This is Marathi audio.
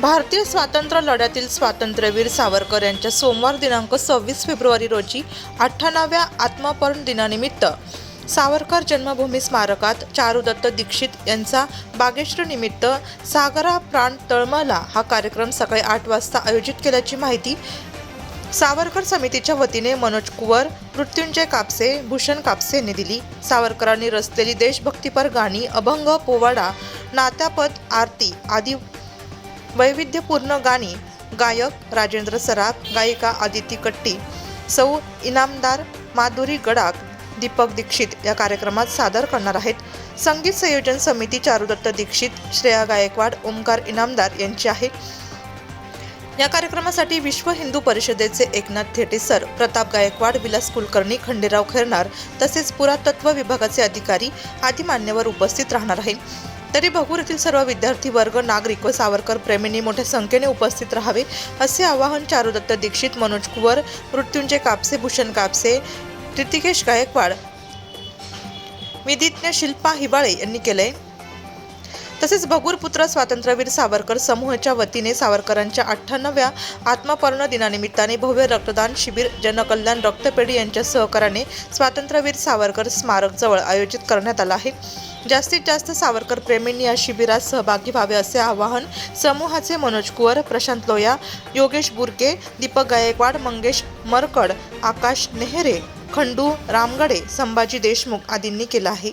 भारतीय स्वातंत्र्य लढ्यातील स्वातंत्र्यवीर सावरकर यांच्या सोमवार दिनांक सव्वीस फेब्रुवारी रोजी अठ्ठावन्नाव्या आत्मपर्ण दिनानिमित्त सावरकर जन्मभूमी स्मारकात चारुदत्त दीक्षित यांचा बागेश्वरनिमित्त सागरा प्राण तळमळला हा कार्यक्रम सकाळी आठ वाजता आयोजित केल्याची माहिती सावरकर समितीच्या वतीने मनोज कुवर मृत्युंजय कापसे भूषण कापसे यांनी दिली. सावरकरांनी रचलेली देशभक्तीपर गाणी अभंग पोवाडा नात्यापद आरती आदी वैविध्यपूर्ण गाणी गायक राजेंद्र सराफ गायिका आदिती कट्टी सौ इनामदार माधुरी गडाख दीपक दीक्षित या कार्यक्रमात सादर करणार आहेत. संगीत संयोजन समिती चारुदत्त दीक्षित श्रेया गायकवाड ओमकार इनामदार यांची आहे. या कार्यक्रमासाठी विश्व हिंदू परिषदेचे एकनाथ थेटे सर प्रताप गायकवाड विलास कुलकर्णी खंडेराव खैरनार तसेच पुरातत्व विभागाचे अधिकारी आदी मान्यवर उपस्थित राहणार आहेत. तरी भगूर येथील सर्व विद्यार्थी वर्ग नागरिक व सावरकर प्रेमींनी मोठ्या संख्येने उपस्थित राहावे असे आवाहन चारुदत्त दीक्षित मनोज कुवर मृत्युंजय कापसे भूषण कापसे ऋतिकेश गायकवाड विधिज्ञ शिल्पा हिबाळे यांनी केले तसेच भगूर पुत्र स्वातंत्र्यवीर सावरकर समूहाच्या वतीने सावरकरांच्या अठ्ठ्याण्णव्या आत्मपर्ण दिनानिमित्ताने भव्य रक्तदान शिबिर जनकल्याण रक्तपेढी यांच्या सहकार्याने स्वातंत्र्यवीर सावरकर स्मारक जवळ आयोजित करण्यात आलं आहे. जास्तीत जास्त सावरकर प्रेमींनी या शिबिरात सहभागी व्हावे असे आवाहन समूहाचे मनोज कुवर प्रशांत लोया योगेश बुरके दीपक गायकवाड मंगेश मरकड आकाश नेहरे खंडू रामगडे संभाजी देशमुख आदींनी केलं आहे.